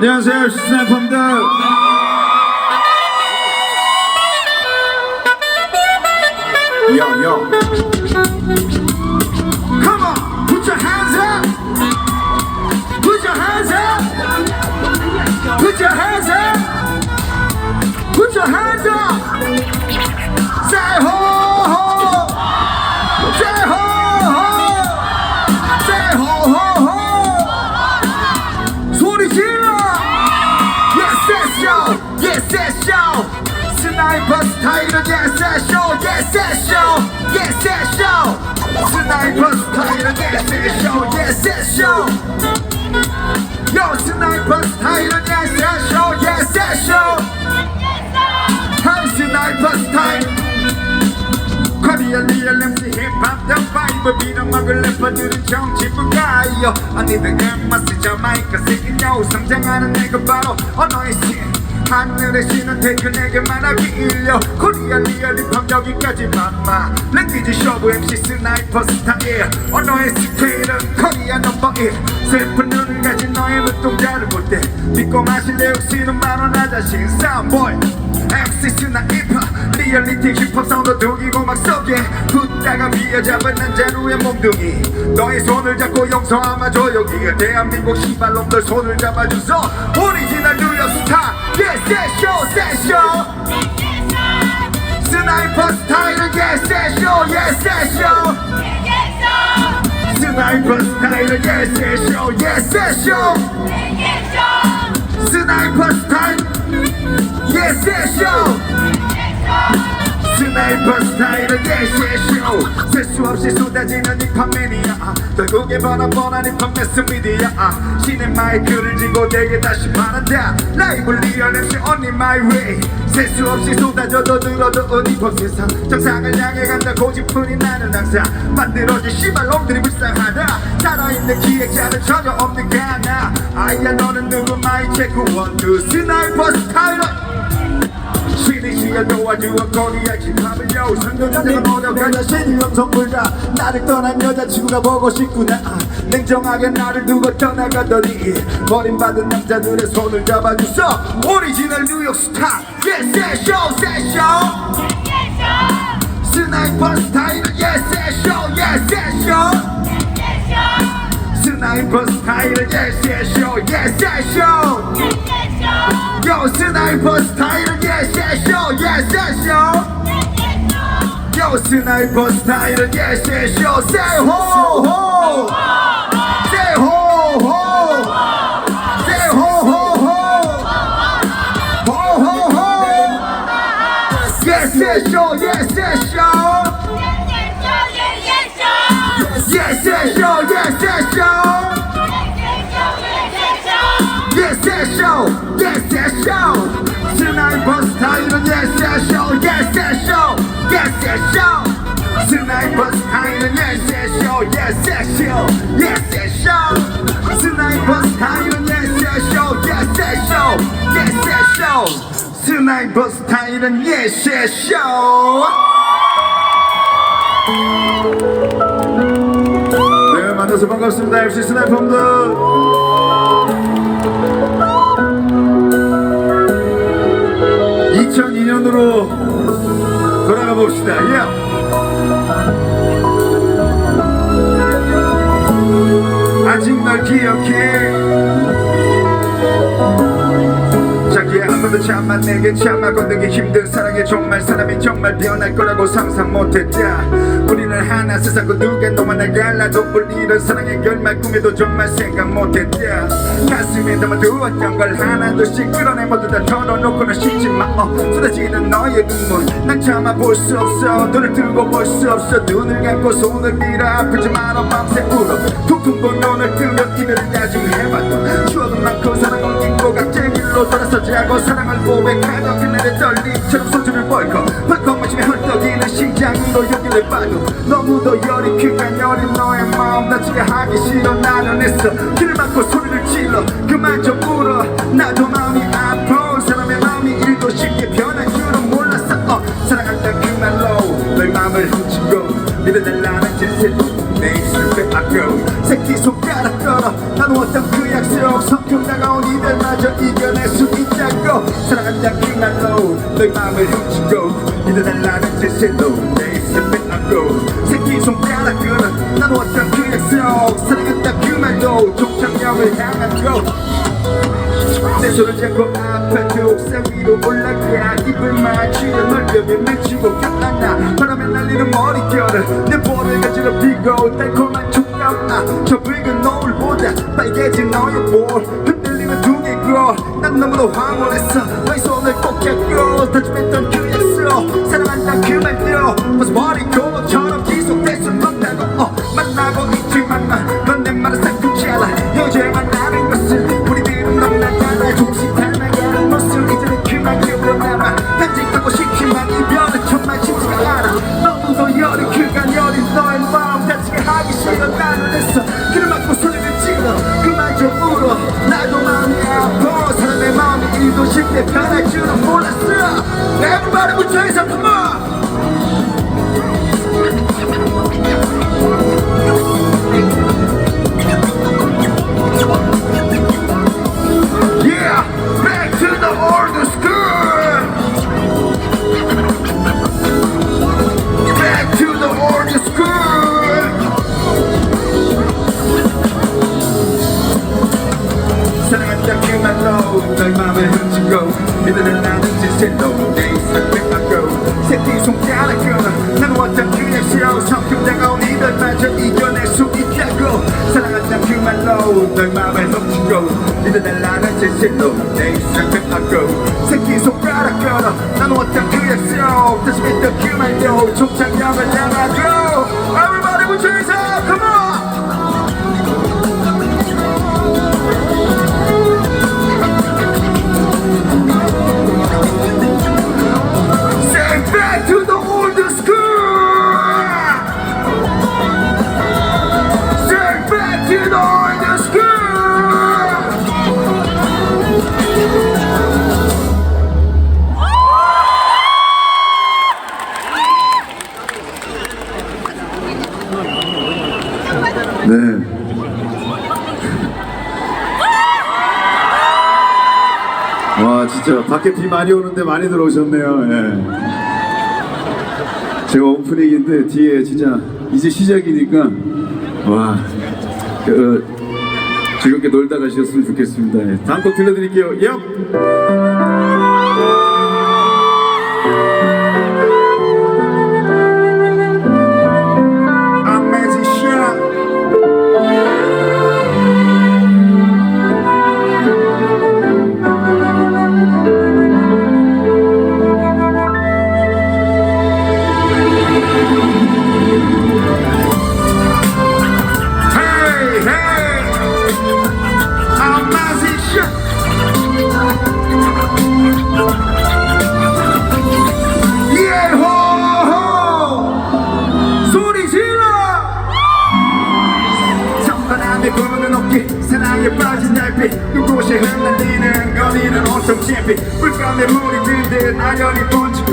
안녕하세요. 시스나이퍼입니다 Yes yo. Yes yes yo. 스나이퍼 스타일은 Yes yes yo. Yes yes yo. Yo 스나이퍼 스타일은 Yes yes yo. Yes yes yo. 한 스나이퍼 스타일 코리안 리얼 MC 힙합 더 바이브 빌어먹을 래퍼들은 정치부 가요 언니들 음마스 자마이카 세계요 성장하는 내가 바로 언어의 신 하늘의 신은 하기 일려. 코리안 리얼 힙합 여기까지만 마. 랭귀지 쇼부 MC 스나이퍼 스타일. 언어의 스케일은 코리안 넘버 1 슬픈 눈을 가진 너의 눈동자를 볼때 믿고 마실래 혹시는 바로 나 자신 사운보이. MC 스나이퍼 리얼리티 힙합 사운드 두기고 막 썩게. 붙다가 비어잡은 남자루의 몸뚱이. 너의 손을 잡고 용서하마 조용히 대한민국 시발놈들 손을 잡아주소. 오리지널 뉴욕 스타. Yes yes show yes show 스나이퍼 스타일은 yes show 스나이퍼 스타일은 yes show 스나이퍼 스타일. Show 스나이퍼 스타일은 예시쇼. 셀수 없이 쏟아지는 힙합 매니아. 결국에 번화번한 힙합 매스 미디어. 신의 마이크를 쥐고 내게 다시 말한다. 라이브 리얼 MC only my way. 셀수 없이 쏟아져도 들어도 힙합 세상 정상을 향해 간다 고집뿐이 나는 항상 만들어진 씨발놈들이 불쌍하다. 살아있는 기획자는 전혀 없는 가나 아이야 너는 누구? 마이 체크 원투. 스나이퍼 스타일은 시리시가 도와주어 코리아 힙합을요 선교자들은 어려가냐 신이 엄성불가 나를 떠난 여자친구가 보고 싶구나. 냉정하게 나를 두고 떠나가더니 버림받은 남자들의 손을 잡아주소. 오리지널 뉴욕 스타. Yes yes show yes show 스나이퍼 스타일은 Yes yes show Yes yes show 스나이퍼 스타일은 Yes yes show Yes yes show Yo 스나이퍼 스타일은 Yes yes show Yes yes show Yo 스나이퍼 스타일은 Yes yes show Say ho ho Say ho ho Say ho ho ho Ho ho ho Yes yes show Yes yes show Yes yes show Yes yes show Yes yes show Yes yes show 스나이퍼 스타일은 Yes yes show Yes yes show Yes yes show 스나이퍼 스타일은 Yes yes show Yes yes show Yes yes show 스나이퍼 스타일은 Yes yes show Yes yes show Yes yes show 스나이퍼 스타일은 Yes yes show 만나서 반갑습니다 MC 스나이퍼입니다 2002년으로 돌아가 봅시다. 예. 아직 널 기억해. 아무도 참아 내게 참아 건드기 힘든 사랑에 정말 사람이 정말 변할 거라고 상상 못했다. 우리는 하나 세상과 누가 너와 나 갈라도 우리는 사랑의 결말 꿈에도 정말 생각 못했다. 가슴에 담아두었던 걸 하나둘씩 끌어내 모두 다 털어놓고는 쉬지 마 어, 쏟아지는 너의 눈물. 난 참아볼 수 없어. 눈을 뜨고 볼 수 없어. 눈을 감고 손을 밀어 아프지 말아 밤새 울어 퉁퉁 본 눈을 뜨면 이별을 야중해봐도 추억은 많고 사랑은 각 돌아서지 않고 사랑을 고백하던 그날의 떨림처럼 소주를 벌컥. 벌컥 마시며 헐떡이는 심장으로 여기를 봐도 너무도 열이 크간 여린 너의 마음 나지게 하기 싫어. 나는 했어 짓을로 내 있을 뺏어고 새끼 손가락 끌어 나누었던 그 약속 사랑했다 그 말도 종착역을 향하고 내 손을 잡고 아파트 옥상 위로 올라가 입을 맞추려 넓으면 맺히고 gat나나 바람에 날리는 머릿결을 내 볼을 가지럽히고 달콤한 촉감나 저 붉은 노을보다 빨개진 너의 볼. 흔들리는 둥이고 난 너무도 황홀했어. 너의 손을 꼭 잡고 다짐했던 그 사랑한다. 그 말도 벗어버리고 너처럼 말도 종착 네. 와 진짜 밖에 비 많이 오는데 많이 들어오셨네요. 예. 제가 오프닝인데 뒤에 진짜 이제 시작이니까 와 그, 즐겁게 놀다 가셨으면 좋겠습니다. 예. 다음 곡 들려드릴게요. 얍. 달빛 그곳에 흩날리는 거리는 온통 잼빛 물감에 물이 들듯 아련히 번지고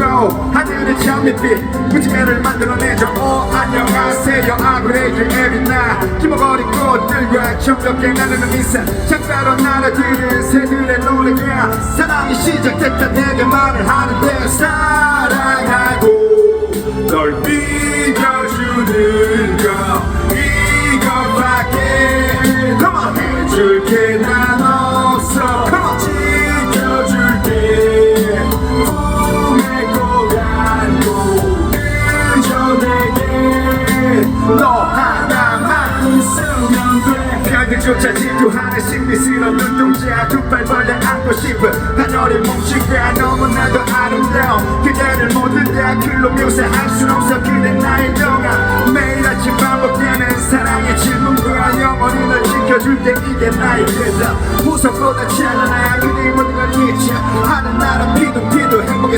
하늘의 장밋빛. 무지개를 만들어내죠. 오 안녕하세요. 아그레이드 에비나. 기머거린 꽃들과 정겹게 나누는 인사 창가로 날아드는 새들의 노래가 사랑이 시작됐다. 내게 말을 하는데 사랑하고 널 믿어주는 거 줄게 난 없어. 지켜줄게. 꿈에 꼭 안고 그저 내게. 너 하나만 있으면 돼. 별들조차 질투하는 신비스러운 눈동자 두발 벌려 안고 싶은 이게 나의 대답 보석보다 찬란한 그대 모든 걸 잊지 하는 나라 피도 피도 행복의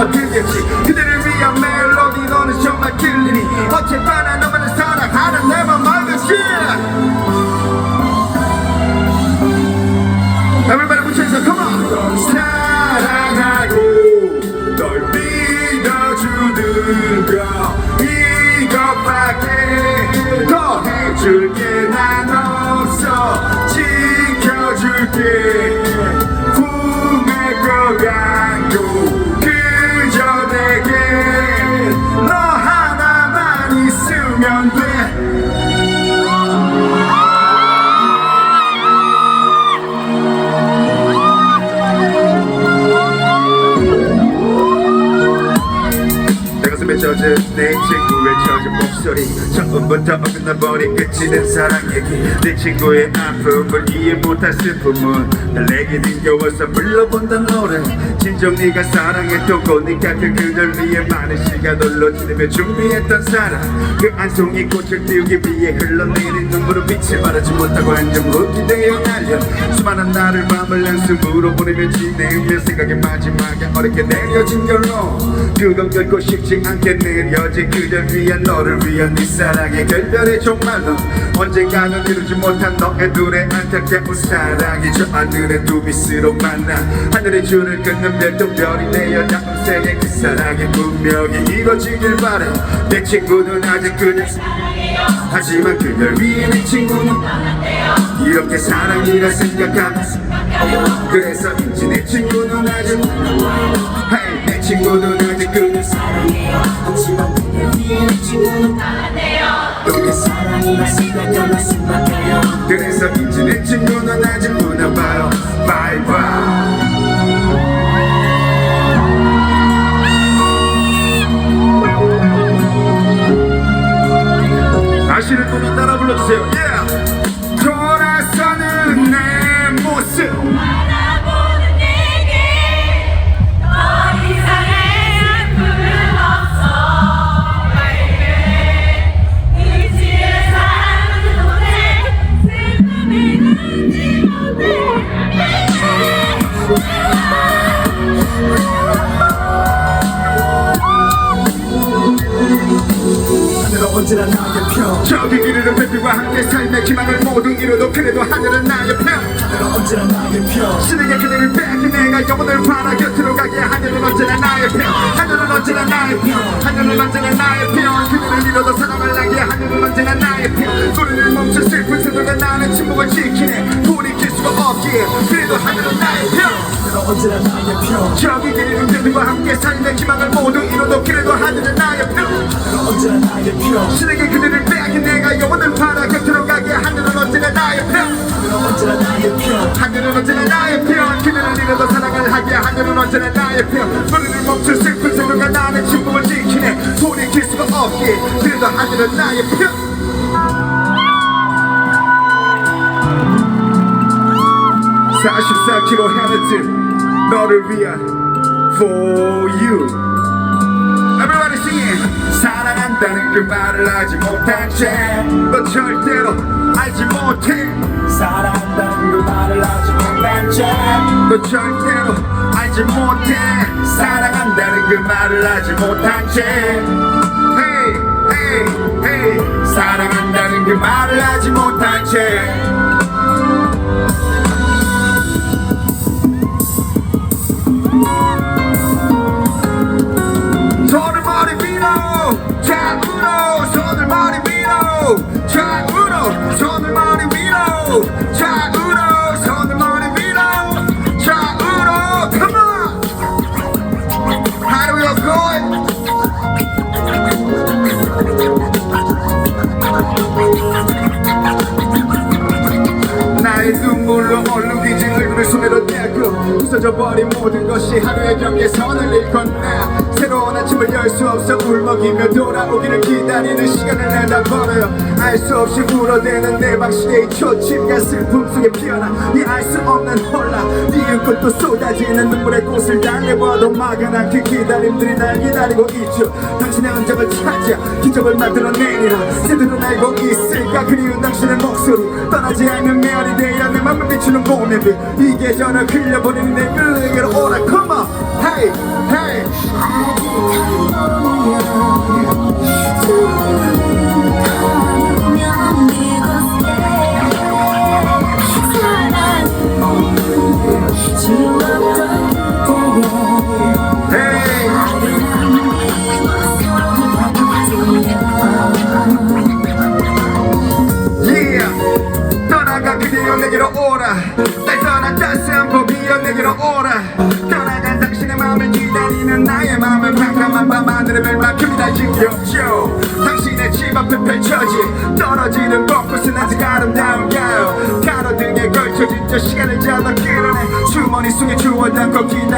어들겠지. 그대를 위한 멜로디 너는 정말 끌리니. 어쨌거나 너만을 사랑하는 내맘 말겠지 Everybody up, come on. 사랑하고 널 믿어주는 거 이것밖에 더 해줄 게 난 없어. 지켜줄게 젖은 내 친구의 젖은 목소리 처음부터 어긋나버린 끝이는 사랑 얘기. 내 친구의 아픔을 이해 못할 슬픔은 날 내게 느껴워서 불러본단 노래. 진정 네가 사랑했던 거니까 그 그절 위해 많은 시간 홀로 지내며 준비했던 사랑. 그한 송이 꽃을 띄우기 위해 흘러내린 눈물은 빛을 발하지 못하고 한점 기대어 날려. 수많은 날을 밤을 연습으로 보내며 지내며 생각의 마지막에 어렵게 내려진 결론. 그건 결코 쉽지 않게 내려진 그절 위한 너를 위한 네 사랑 의 결별의 종말로 언젠가는 이루지 못한 너의 둘의 안타까운 사랑이 저 하늘의 두 빛으로 만나 하늘의 줄을 끊는 별똥별이 되어 다음 생에 그 사랑이 분명히 이루어지길 바래 내 친구는 아직 그냥 하지만 그녀를 위해 내 친구는 이렇게 사랑이라 생각하면 그래서인지 내 친구는 아직 내 친구는 아직 그녀 하지만 그녀 위에 그래서인지 내 친구는 아직 무나 봐요. 바 언제나 나의 편 저기 길을 별빛과 함께 삶의 기망을 모두 이뤄도 그래도 하늘은 나의 편 하늘은 언제나 나의 편 신에게 그대를 뺏긴 내가 영혼을 바라 곁으로 가게 하늘은 언제나 나의 편 하늘은 언제나 나의 편 하늘은 언제나 나의 편 그대를 잃어도 사랑을 나게 하늘은 언제나 나의 편 소리를 멈춘 슬픈 새도가 나는 침묵을 지키네. 돌이킬 수가 없기에 그래도 하늘은 나의 편 하늘은 언제나 나의 편 저기 길은 별빛과 함께 삶의 기망을 모두 이뤄도 그래도 하늘은 나의 편 하늘은 언제나 나의 편 신에게 그대를 뺏긴 내가 영혼을 바라 곁으로 가게 하늘은 언제나 나의 편? 언제나 하늘은 언제나 나의 편? 그대를 잃어도 사랑을 하게 하늘은 언제나 나의 편? 소리를 멈춘 슬픈 새도가 나는 침묵을 지키네. 돌이킬 수가 없기에 그래도 하늘은 나의 편. 44kHz 너를 위한 For you Everybody singing 사랑한다는 그 말을 하지 못한 채너 절대로 알지 못해. 사랑한다는 그 말을 하지 못한 너 절대로 알지 못해. 사랑한다는 그 말을 하지 못한 채. Hey hey hey. 사랑한다는 그 말을 하지 못한 채. 손 머리 위로 좌우로 손을 머리 위로 좌우로 손을 머리 위로 좌우로 come on. How do we all going 나의 눈물로 얼룩이진 얼굴을 손으로 떼고. 부서져버린 모든 것이 하루의 경계선을 일건나 숨을 열 수 없어 울먹이며 돌아오기를 기다리는 시간을 내다 버려요 알 수 없이 울어대는 내 방식의 초침과 슬픔 속에 피어나 이알수 없는 혼란. 네 웃고 쏟아지는 눈물의 꽃을 달래봐도 막연한 그 기다림들이 날 기다리고 있죠. 당신의 흔적을 찾아 기적을 만들어내리라. 새들은 알고 있을까? 그리운 당신의 목소리. 떠나지 않는 메아리 되어 내 맘을 비추는 봄의 빛이 계절을 흘려보내는 내 그에게로 오라. Come on hey hey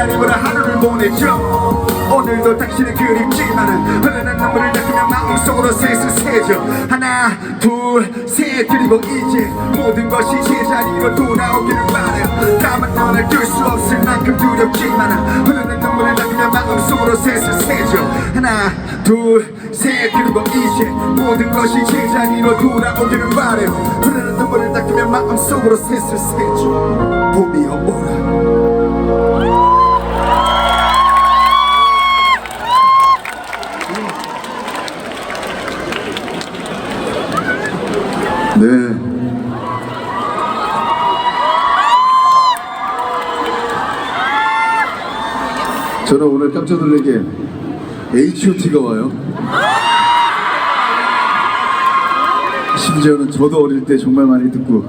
기다리보라 하루를 보내죠. 오늘도 당신은 그립지만은 흐르는 눈물을 닦으며 마음속으로 셋을 세죠. 하나 둘셋. 그리고 이제 모든 것이 제자리로 돌아오기를 바래요. 다만 눈을 뜰수 없을 만큼 두렵지만은 흐르는 눈물을 닦으며 마음속으로 셋을 세죠. 하나 둘셋. 그리고 이제 모든 것이 제자리로 돌아오기를 바래요. 흐르는 눈물을 닦으며 마음속으로 셋을 세죠. 봄이 오라 네. 저는 오늘 깜짝 놀라게 H.O.T가 와요. 심지어는 저도 어릴 때 정말 많이 듣고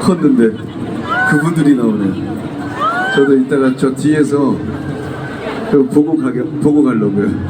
컸는데 그분들이 나오네요. 저도 이따가 저 뒤에서 그 보고 가게 보고 가려고요.